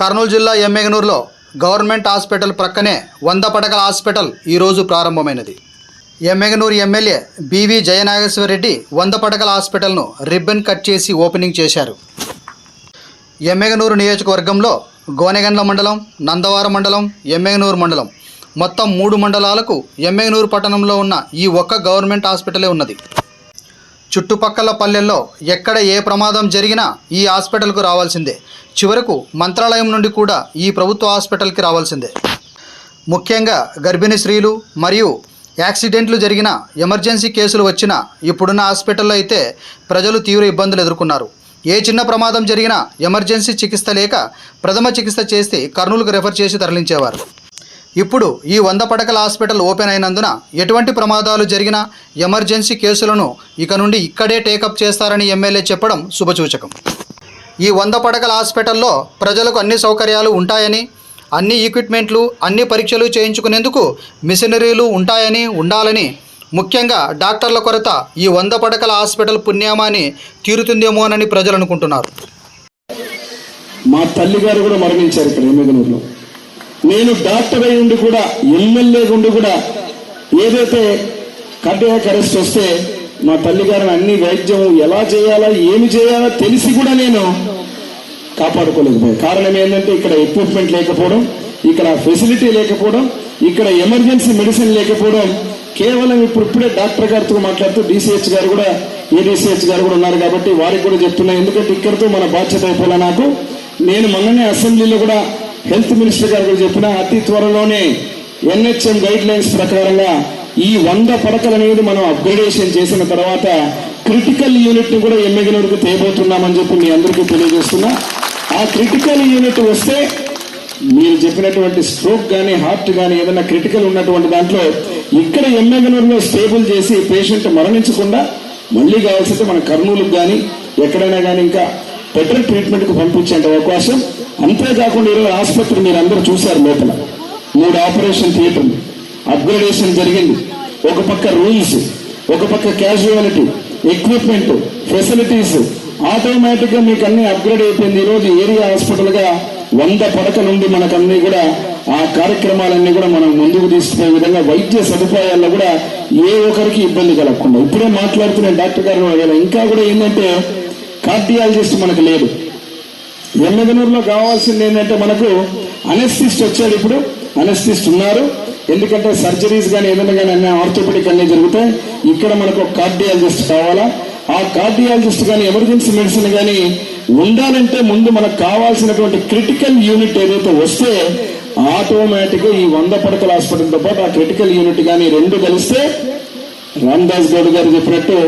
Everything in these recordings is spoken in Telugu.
కర్నూలు జిల్లా ఎమ్మెగనూరులో గవర్నమెంట్ హాస్పిటల్ ప్రక్కనే వంద పడకల హాస్పిటల్ ఈరోజు ప్రారంభమైనది. ఎమ్మెగనూరు ఎమ్మెల్యే బీవీ జయనాగేశ్వర రెడ్డి వంద పడకల హాస్పిటల్ను రిబ్బన్ కట్ చేసి ఓపెనింగ్ చేశారు. ఎమ్మెగనూరు నియోజకవర్గంలో గోనెగండ్ల మండలం నందవారం మండలం ఎమ్మెగనూరు మండలం మొత్తం మూడు మండలాలకు ఎమ్మెగనూరు పట్టణంలో ఉన్న ఈ ఒక్క గవర్నమెంట్ హాస్పిటలే ఉన్నది. చుట్టుపక్కల పల్లెల్లో ఎక్కడ ఏ ప్రమాదం జరిగినా ఈ హాస్పిటల్కు రావాల్సిందే. చివరకు మంత్రాలయం నుండి కూడా ఈ ప్రభుత్వ హాస్పిటల్కి రావాల్సిందే. ముఖ్యంగా గర్భిణీ స్త్రీలు మరియు యాక్సిడెంట్లు జరిగిన ఎమర్జెన్సీ కేసులు వచ్చినా ఇప్పుడున్న హాస్పిటల్లో అయితే ప్రజలు తీవ్ర ఇబ్బందులు ఎదుర్కొన్నారు. ఏ చిన్న ప్రమాదం జరిగినా ఎమర్జెన్సీ చికిత్స లేక ప్రథమ చికిత్స చేసి కర్నూలుకు రెఫర్ చేసి తరలించేవారు. ఇప్పుడు ఈ వంద పడకల హాస్పిటల్ ఓపెన్ అయినందున ఎటువంటి ప్రమాదాలు జరిగినా ఎమర్జెన్సీ కేసులను ఇక నుండి ఇక్కడే టేకప్ చేస్తారని ఎమ్మెల్యే చెప్పడం శుభసూచకం. ఈ వంద పడకల హాస్పిటల్లో ప్రజలకు అన్ని సౌకర్యాలు ఉంటాయని అన్ని ఈక్విప్మెంట్లు అన్ని పరీక్షలు చేయించుకునేందుకు మిషనరీలు ఉంటాయని ఉండాలని ముఖ్యంగా డాక్టర్ల కొరత ఈ వంద పడకల హాస్పిటల్ పుణ్యామాని తీరుతుందేమోనని ప్రజలు అనుకుంటున్నారు. మా తల్లి గారు కూడా మరణించారు ఇక్కడ ఎమ్మెగనూరులో. నేను డాక్టర్ అయి ఉండి కూడా ఎమ్మెల్యే ఉండి కూడా ఏదైతే కార్డియాక్ అరెస్ట్ వస్తే మా తల్లిగారిని అన్ని వైద్యం ఎలా చేయాలా ఏమి చేయాలో తెలిసి కూడా నేను కాపాడుకోలేకపోయాను. కారణం ఏంటంటే ఇక్కడ ఎక్విప్మెంట్ లేకపోవడం ఇక్కడ ఫెసిలిటీ లేకపోవడం ఇక్కడ ఎమర్జెన్సీ మెడిసిన్ లేకపోవడం. కేవలం ఇప్పుడు ఇప్పుడే డాక్టర్ గారితో మాట్లాడుతూ డిసిహెచ్ గారు కూడా ఏడీసీహెచ్ గారు కూడా ఉన్నారు కాబట్టి వారికి కూడా చెప్తున్నా ఎందుకంటే ఇక్కడితో మన బాధ్యత అయిపోలే నాకు. నేను మొన్ననే అసెంబ్లీలో కూడా హెల్త్ మినిస్టర్ గారు కూడా చెప్పిన అతి త్వరలోనే ఎన్హెచ్ఎం గైడ్ లైన్స్ ప్రకారంగా ఈ వంద పడకలు అనేది మనం అప్గ్రేడేషన్ చేసిన తర్వాత క్రిటికల్ యూనిట్ని కూడా వరకు తేబోతున్నామని చెప్పి మీ అందరికీ తెలియజేస్తున్నా. ఆ క్రిటికల్ యూనిట్ వస్తే మీరు చెప్పినటువంటి స్ట్రోక్ కానీ హార్ట్ కానీ ఏదైనా క్రిటికల్ ఉన్నటువంటి దాంట్లో ఇక్కడ ఎమ్మెగనూరులో స్టేబుల్ చేసి పేషెంట్ మరణించకుండా మళ్ళీ కావాల్సింటే మన కర్నూలుకు కానీ ఎక్కడైనా కానీ ఇంకా బెటర్ ట్రీట్మెంట్కు పంపించేంత అవకాశం. అంతేకాకుండా ఈరోజు ఆసుపత్రి మీరు అందరూ చూశారు లోపల. మూడు ఆపరేషన్ థియేటర్లు అప్గ్రేడేషన్ జరిగింది. ఒక పక్క రూల్స్ ఒక పక్క క్యాజువాలిటీ ఎక్విప్మెంట్ ఫెసిలిటీస్ ఆటోమేటిక్గా మీకు అన్ని అప్గ్రేడ్ అయిపోయింది. ఈ రోజు ఏరియా హాస్పిటల్గా వంద పడక నుండి మనకన్నీ కూడా ఆ కార్యక్రమాలన్నీ కూడా మనం ముందుకు తీసుకునే విధంగా వైద్య సదుపాయాల్లో కూడా ఏ ఒక్కరికి ఇబ్బంది కలగకుండా. ఇప్పుడే మాట్లాడుతున్న డాక్టర్ గారు. ఇంకా కూడా ఏంటంటే కార్డియాలజిస్ట్ మనకు లేదు. ఎమ్మెగనూరులో కావాల్సింది ఏంటంటే మనకు అనెస్థిస్ట్ వచ్చాడు ఇప్పుడు. అనెస్థిస్ట్ ఉన్నారు. ఎందుకంటే సర్జరీస్ కానీ ఏదైనా కానీ అన్ని ఆర్థోపెడిక్ అన్నీ జరుగుతాయి. ఇక్కడ మనకు ఒక కార్డియాలజిస్ట్ కావాలా? ఆ కార్డియాలజిస్ట్ కానీ ఎమర్జెన్సీ మెడిసిన్ కానీ ఉండాలంటే ముందు మనకు కావాల్సినటువంటి క్రిటికల్ యూనిట్ ఏదైతే వస్తే ఆటోమేటిక్ ఈ వంద పడకల హాస్పిటల్తో పాటు ఆ క్రిటికల్ యూనిట్ కానీ రెండు కలిస్తే రామ్దాస్ గౌడ్ గారు చెప్పినట్టు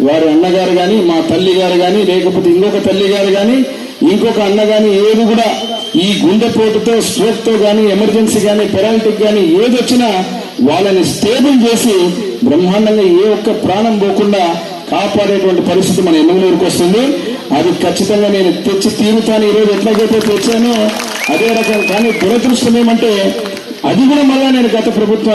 వారి అన్నగారు గాని మా తల్లి గారు గాని లేకపోతే ఇంకొక తల్లి గారు గాని ఇంకొక అన్న గాని ఏది కూడా ఈ గుండెపోటుతో స్ట్రోక్తో గాని ఎమర్జెన్సీ గాని పెరాలిటిక్ గాని ఏది వచ్చినా వాళ్ళని స్టేబుల్ చేసి బ్రహ్మాండంగా ఏ ఒక్క ప్రాణం పోకుండా కాపాడేటువంటి పరిస్థితి మన ఎన్నూరుకు వస్తుంది. అది ఖచ్చితంగా నేను తెచ్చి తీరుతాను. ఈరోజు రోజు ఎట్లాగైతే తెచ్చానో అదే రకం. కానీ దురదృష్టం ఏమంటే అది కూడా మళ్ళా నేను గత ప్రభుత్వం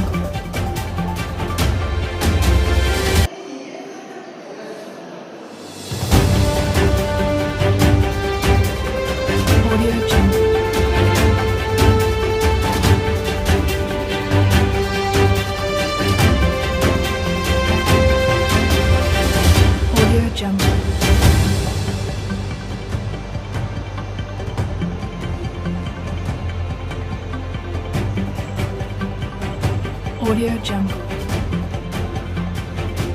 Audio Jungle.